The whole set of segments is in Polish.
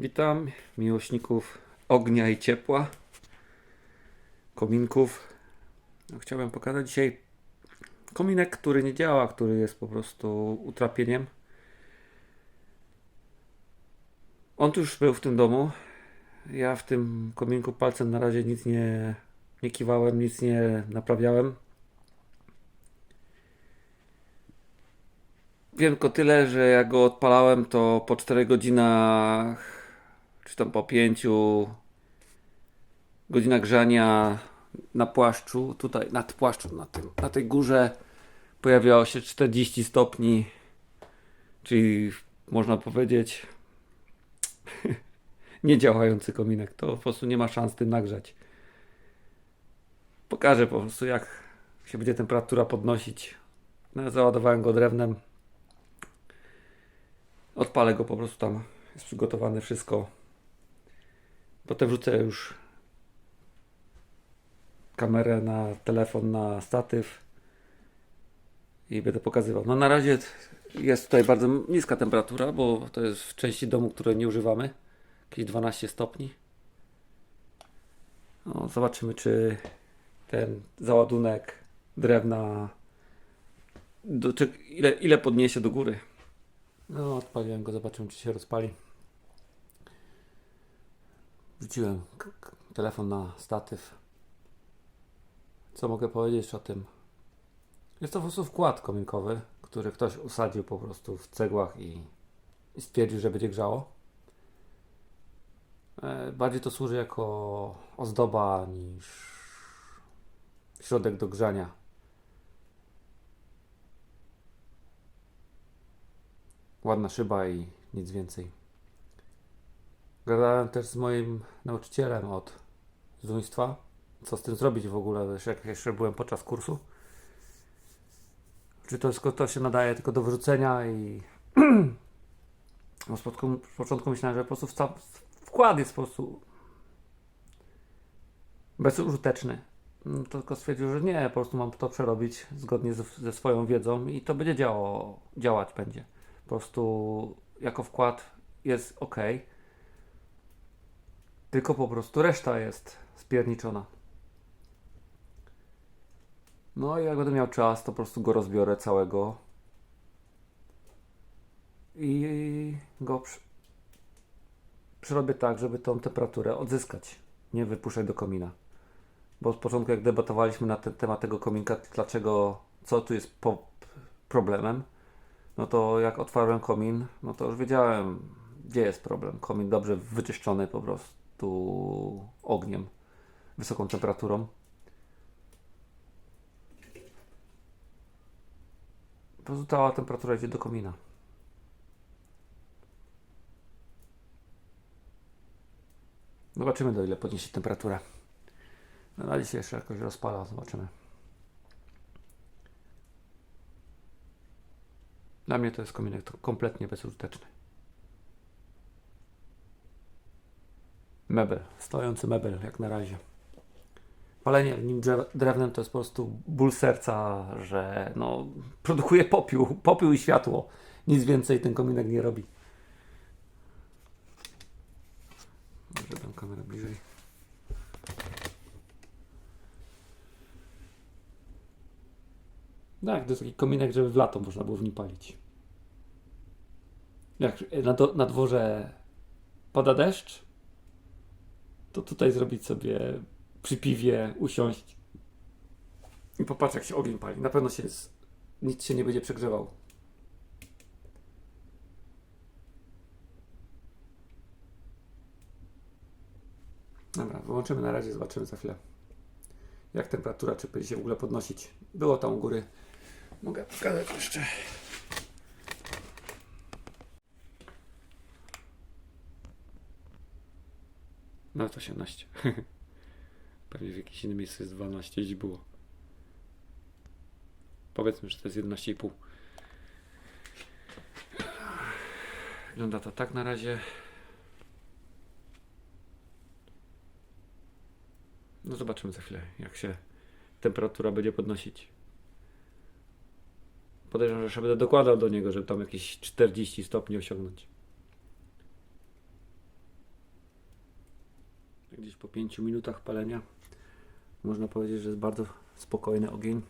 Witam miłośników ognia i ciepła, kominków. No, chciałem pokazać dzisiaj kominek, który nie działa, który jest po prostu utrapieniem. On tu już był w tym domu. Ja w tym kominku palcem na razie nic nie, nie kiwałem, nic nie naprawiałem. Wiem tylko tyle, że jak go odpalałem, to po 4 godzinach, czy tam po 5 godzinach grzania na płaszczu, tutaj nad płaszczu, na, tym, na tej górze pojawiało się 40 stopni, czyli można powiedzieć niedziałający kominek. To po prostu nie ma szans tym nagrzać. Pokażę po prostu jak się będzie temperatura podnosić. No, załadowałem go drewnem. Odpalę go po prostu tam. Jest przygotowane wszystko. Potem wrzucę już kamerę na telefon, na statyw i będę pokazywał. No na razie jest tutaj bardzo niska temperatura, bo to jest w części domu, której nie używamy. Jakieś 12 stopni. No, zobaczymy, czy ten załadunek drewna do, czy, ile, ile podniesie do góry. No, odpaliłem go, zobaczymy, czy się rozpali. Wrzuciłem telefon na statyw. Co mogę powiedzieć o tym? Jest to po prostu wkład kominkowy, który ktoś usadził po prostu w cegłach i, i stwierdził, że będzie grzało. E, Bardziej to służy jako ozdoba niż środek do grzania. Ładna szyba i nic więcej. Gadałem też z moim nauczycielem od zuństwa, co z tym zrobić w ogóle, wiesz, jak jeszcze byłem podczas kursu. Czy to, wszystko- to się nadaje tylko do wyrzucenia i no z początku, z początku myślałem, że po prostu wkład jest po prostu bezużyteczny. No, tylko stwierdził, że nie, po prostu mam to przerobić zgodnie ze, ze swoją wiedzą i to będzie działało, działać będzie. Po prostu jako wkład jest ok. Tylko po prostu reszta jest spierniczona. No i jak będę miał czas, to po prostu go rozbiorę całego i go przerobię tak, żeby tą temperaturę odzyskać, nie wypuszczać do komina. Bo z początku jak debatowaliśmy na ten temat tego kominka, dlaczego, co tu jest problemem, no to jak otwarłem komin, no to już wiedziałem, gdzie jest problem. Komin dobrze wyczyszczony po prostu ogniem, wysoką temperaturą. Pozostała temperatura idzie do komina. Zobaczymy do ile podniesie temperatura. No, na razie się jeszcze jakoś rozpala, zobaczymy. Dla mnie to jest kominek kompletnie bezużyteczny. Mebel, stojący mebel jak na razie. Palenie w nim drewnem to jest po prostu ból serca, że no, produkuje popiół, popiół i światło. Nic więcej ten kominek nie robi. Może dam kamerę bliżej. Tak, to jest taki kominek, żeby w lato można było w nim palić. Jak na, do, na dworze pada deszcz, to tutaj zrobić sobie przy piwie, usiąść i popatrz jak się ogień pali. Na pewno się nic się nie będzie przegrzewał. Dobra, wyłączymy na razie, zobaczymy za chwilę. Jak temperatura, czy będzie się w ogóle podnosić. Było tam u góry. Mogę pokazać jeszcze. No to 18. Pewnie w jakimś innym miejscu jest 12, gdzieś było. Powiedzmy, że to jest 11,5. Wygląda to tak na razie. No zobaczymy za chwilę, jak się temperatura będzie podnosić. Podejrzewam, że jeszcze będę dokładał do niego, żeby tam jakieś 40 stopni osiągnąć. Gdzieś po 5 minutach palenia można powiedzieć, że jest bardzo spokojny ogień.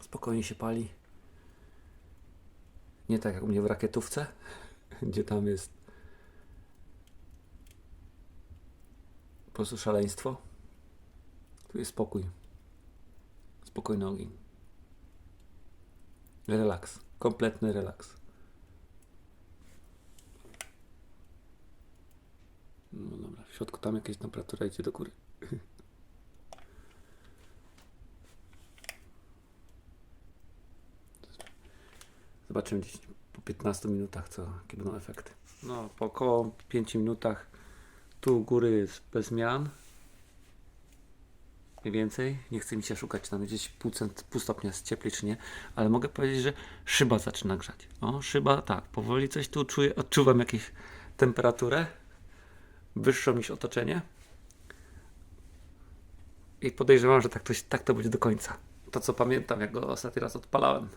Spokojnie się pali. Nie tak jak u mnie w rakietówce, gdzie tam jest po prostu szaleństwo. Tu jest spokój. Spokojny ogień. Relaks. Kompletny relaks. No w środku tam jakieś temperatura idzie do góry. Zobaczymy gdzieś po 15 minutach, co, jakie będą efekty. No, po około 5 minutach tu u góry jest bez zmian. Mniej więcej. Nie chce mi się szukać, tam gdzieś pół, cent, pół stopnia jest cieplej, czy nie. Ale mogę powiedzieć, że szyba zaczyna grzać. O, szyba, tak. Powoli coś tu czuję, odczuwam jakąś temperaturę wyższą niż otoczenie. I podejrzewam, że tak to, tak to będzie do końca. To co pamiętam, jak go ostatni raz odpalałem.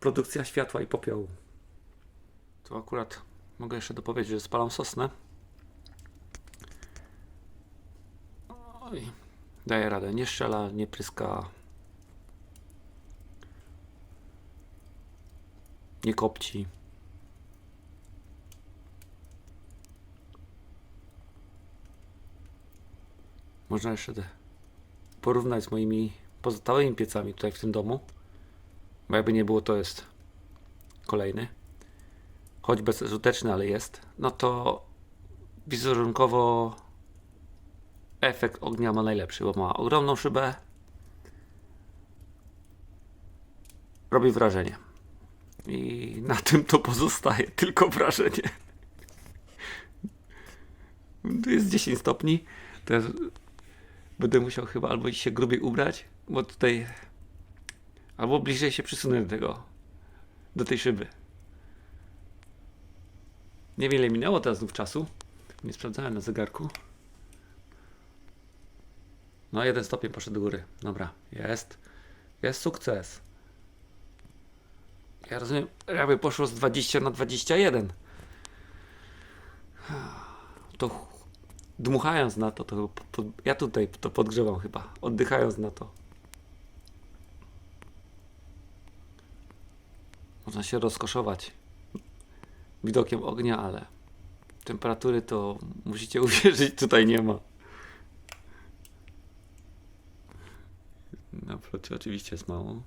Produkcja światła i popiołu. Tu akurat mogę jeszcze dopowiedzieć, że spalam sosnę. Oj, daje radę. Nie strzela, nie pryska. Nie kopci. Można jeszcze porównać z moimi pozostałymi piecami tutaj w tym domu. Bo jakby nie było, to jest kolejny. Choć bezużyteczny, ale jest. No to wizerunkowo efekt ognia ma najlepszy, bo ma ogromną szybę. Robi wrażenie. I na tym to pozostaje, tylko wrażenie. Tu jest 10 stopni. Teraz będę musiał chyba albo się grubiej ubrać, bo tutaj albo bliżej się przysunę do tego, do tej szyby. Niewiele minęło teraz znów czasu. Nie sprawdzałem na zegarku. No, jeden stopień poszedł do góry. Dobra, jest. Jest sukces. Ja rozumiem, jakby poszło z 20 na 21. To dmuchając na to, to po, po, ja tutaj to podgrzewam chyba. Oddychając na to. Można się rozkoszować widokiem ognia, ale temperatury to musicie uwierzyć, tutaj nie ma. Na flocie oczywiście jest mało.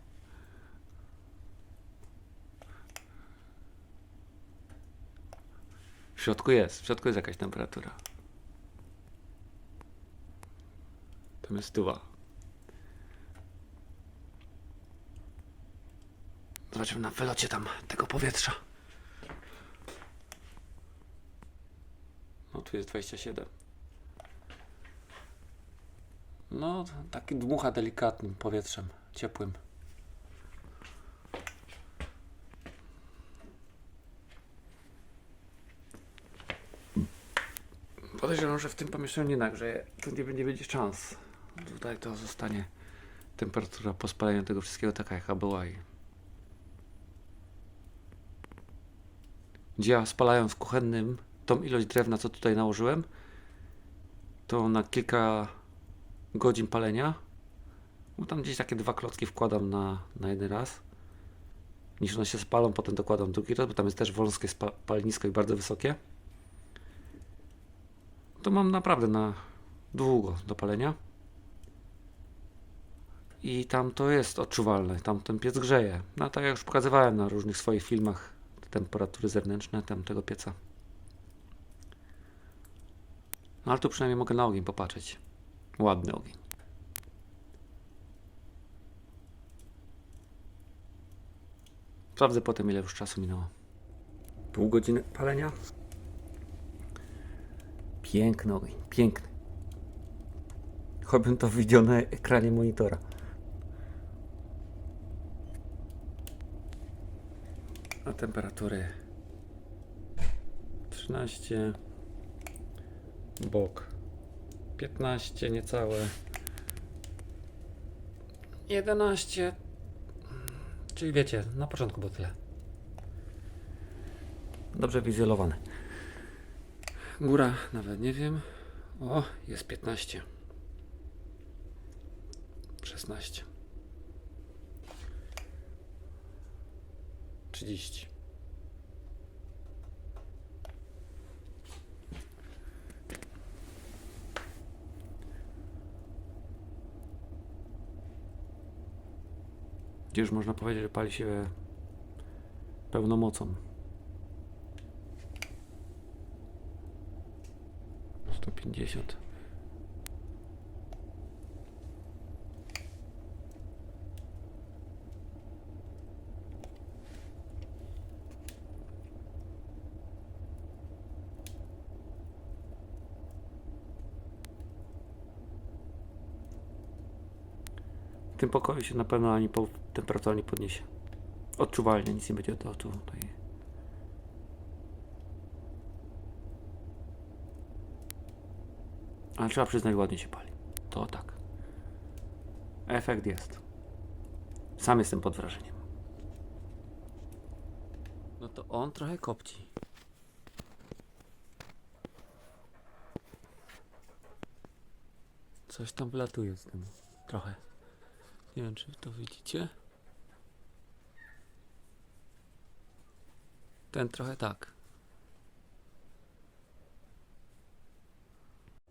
W środku jest, w środku jest jakaś temperatura. Tam jest stuwa. Zobaczymy na wylocie tam tego powietrza. No tu jest 27. No, taki dmucha delikatnym powietrzem, ciepłym. Podejrzewam, że w tym pomieszczeniu nie nagrzeje. Tu nie będzie będzie szans. Tutaj to zostanie temperatura po spaleniu tego wszystkiego taka jaka była i gdzie ja spalając kuchennym tą ilość drewna, co tutaj nałożyłem, to na kilka godzin palenia, bo tam gdzieś takie dwa klocki wkładam na, na jeden raz, niż one się spalą, potem dokładam drugi raz, bo tam jest też wąskie palenisko i bardzo wysokie. To mam naprawdę na długo do palenia. I tam to jest odczuwalne, tam ten piec grzeje. No tak jak już pokazywałem na różnych swoich filmach, te temperatury zewnętrzne tamtego pieca. No ale tu przynajmniej mogę na ogień popatrzeć. Ładny ogień. Sprawdzę potem ile już czasu minęło. Pół godziny palenia. Piękny ogień, piękny. Choćbym to widział na ekranie monitora. A temperatury? 13 bok. 15 niecałe. 11 czyli wiecie, na początku było tyle. Dobrze wizualizowane Góra, nawet nie wiem. O, jest 15. 16. 30. Gdzie już można powiedzieć, że pali się pełną mocą. 150. W tym pokoju się na pewno ani po temperatura nie podniesie. Odczuwalnie nic nie będzie to tutaj. Ale trzeba przyznać, ładnie się pali. To tak. Efekt jest. Sam jestem pod wrażeniem. No to on trochę kopci. Coś tam wylatuje z tym. Trochę. Nie wiem, czy to widzicie. Ten trochę tak.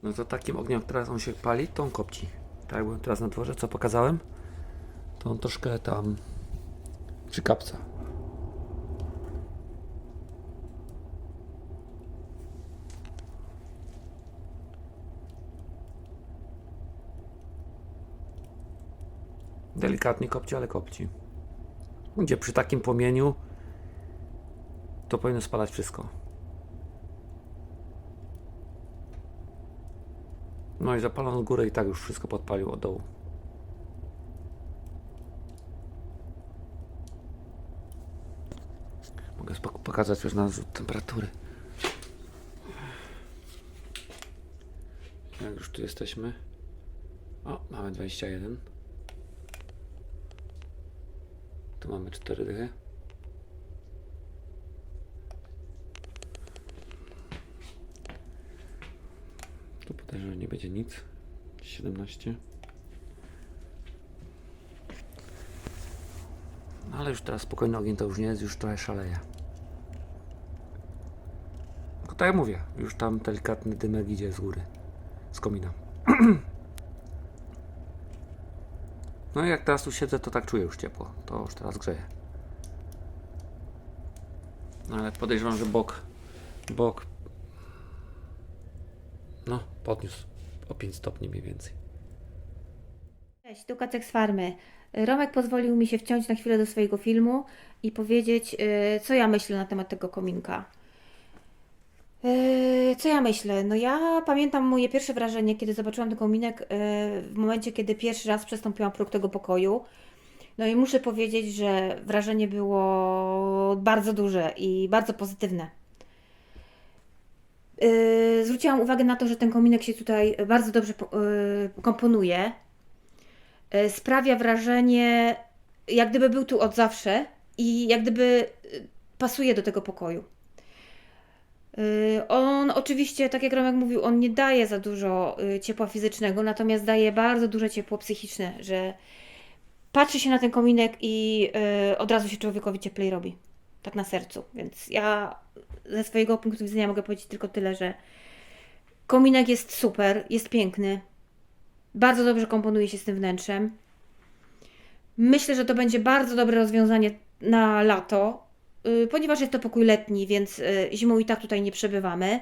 No to takim ogniem, teraz on się pali, to on kopci. Tak byłem teraz na dworze, co pokazałem, to on troszkę tam przykapca. Delikatnie kopci, ale kopci. Gdzie przy takim płomieniu to powinno spadać wszystko. No i zapalono górę i tak już wszystko podpalił od dołu. Mogę pokazać już na temperatury. Jak już tu jesteśmy. O, mamy 21. Tu mamy 4 dychy. Tu podejrzewam, nie będzie nic. 17. No ale już teraz spokojny ogień to już nie jest, już trochę szaleje. Tylko tak jak mówię, już tam delikatny dymek idzie z góry, z komina. No i jak teraz tu siedzę, to tak czuję już ciepło. To już teraz grzeje. No ale podejrzewam, że bok, bok no, podniósł o 5 stopni mniej więcej. Cześć, tu Kacek z Farmy. Romek pozwolił mi się wciąć na chwilę do swojego filmu i powiedzieć, y, co ja myślę na temat tego kominka. Y, Co ja myślę? No ja pamiętam moje pierwsze wrażenie, kiedy zobaczyłam ten kominek w momencie, kiedy pierwszy raz przestąpiłam próg tego pokoju. No i muszę powiedzieć, że wrażenie było bardzo duże i bardzo pozytywne. Yy, zwróciłam uwagę na to, że ten kominek się tutaj bardzo dobrze yy, komponuje. Sprawia wrażenie, jak gdyby był tu od zawsze i jak gdyby pasuje do tego pokoju. Yy, On oczywiście, tak jak Romek mówił, on nie daje za dużo yy, ciepła fizycznego, natomiast daje bardzo duże ciepło psychiczne, że patrzy się na ten kominek i yy, od razu się człowiekowi cieplej robi. Tak na sercu. Więc ja ze swojego punktu widzenia mogę powiedzieć tylko tyle, że kominek jest super, jest piękny. Bardzo dobrze komponuje się z tym wnętrzem. Myślę, że to będzie bardzo dobre rozwiązanie na lato, ponieważ jest to pokój letni, więc yy, zimą i tak tutaj nie przebywamy.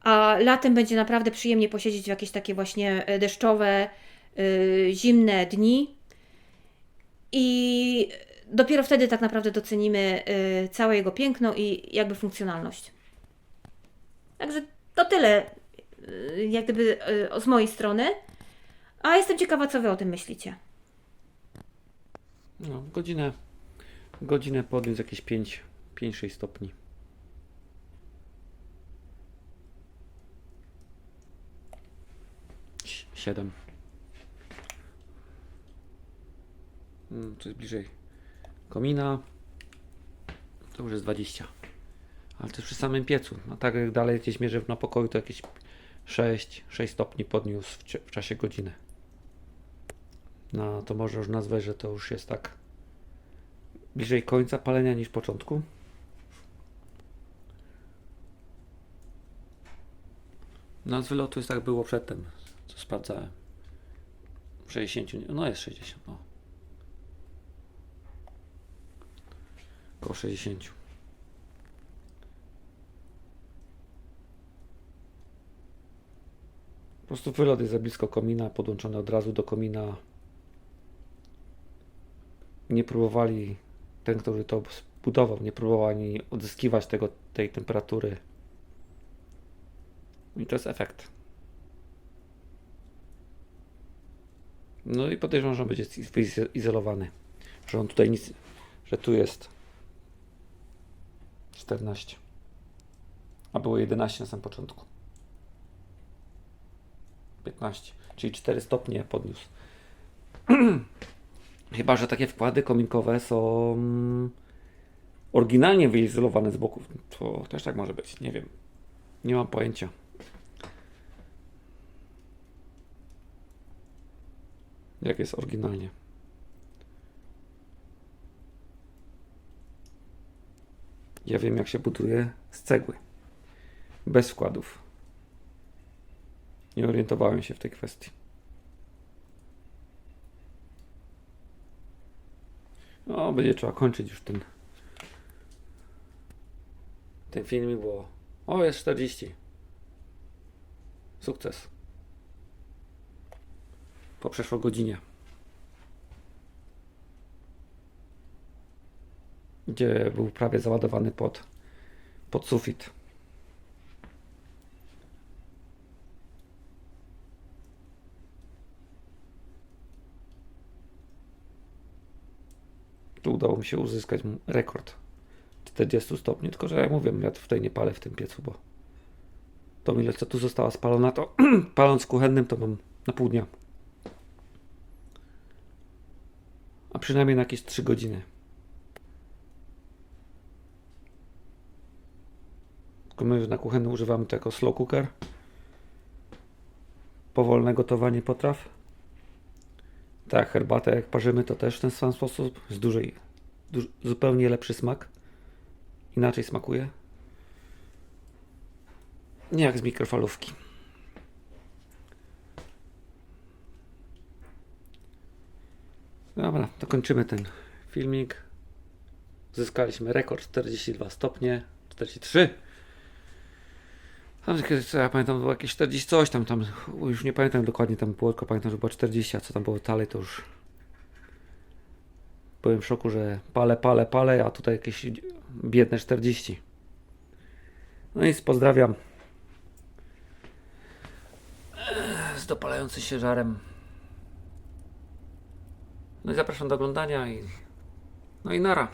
A latem będzie naprawdę przyjemnie posiedzieć w jakieś takie właśnie yy, deszczowe, yy, zimne dni. I dopiero wtedy tak naprawdę docenimy y, całe jego piękno i jakby funkcjonalność. Także to tyle, y, jak gdyby y, z mojej strony. A jestem ciekawa, co Wy o tym myślicie. No, godzinę, godzinę podniósł jakieś 5, 5-6 stopni. Si- Siedem. Mm, To jest bliżej komina. To już jest 20. Ale to przy samym piecu. No tak jak dalej gdzieś mierzę na pokoju, to jakieś 6, 6 stopni podniósł w, w czasie godziny. No to może już nazwę, że to już jest tak bliżej końca palenia niż początku. No z wylotu jest tak było przedtem, co sprawdzałem. 60, nie- no jest 60, no. Około 60. Po prostu wylot jest za blisko komina, podłączony od razu do komina. Nie próbowali, ten, który to zbudował, nie próbował ani odzyskiwać tego, tej temperatury. I to jest efekt. No i podejrzewam, że on będzie wyizolowany. Że on tutaj nic, że tu jest 14. A było 11 na samym początku. 15, czyli 4 stopnie podniósł. Chyba, że takie wkłady kominkowe są oryginalnie wyizolowane z boków. To też tak może być, nie wiem. Nie mam pojęcia. Jak jest oryginalnie. Ja wiem, jak się buduje z cegły. Bez wkładów. Nie orientowałem się w tej kwestii. No, będzie trzeba kończyć już ten ten filmik, o, jest 40. Sukces. Po przeszło godzinie. Gdzie był prawie załadowany pod, pod sufit. Tu udało mi się uzyskać rekord 40 stopni, tylko że jak mówię, ja tutaj nie palę w tym piecu, bo to ile co tu została spalona, to paląc kuchennym to mam na pół dnia. A przynajmniej na jakieś 3 godziny. Tylko my na kuchennym używamy to jako slow cooker. Powolne gotowanie potraw. Tak, herbatę jak parzymy to też w ten sam sposób. Z dużej, duż, zupełnie lepszy smak. Inaczej smakuje. Nie jak z mikrofalówki. Dobra, to kończymy ten filmik. Zyskaliśmy rekord 42 stopnie, 43. Tam, co ja pamiętam, było jakieś 40 coś tam, tam, już nie pamiętam dokładnie tam było, tylko pamiętam, że było 40, a co tam było dalej, to już byłem w szoku, że palę, palę, palę, a tutaj jakieś biedne 40. No i pozdrawiam. Z dopalający się żarem. No i zapraszam do oglądania i no i nara.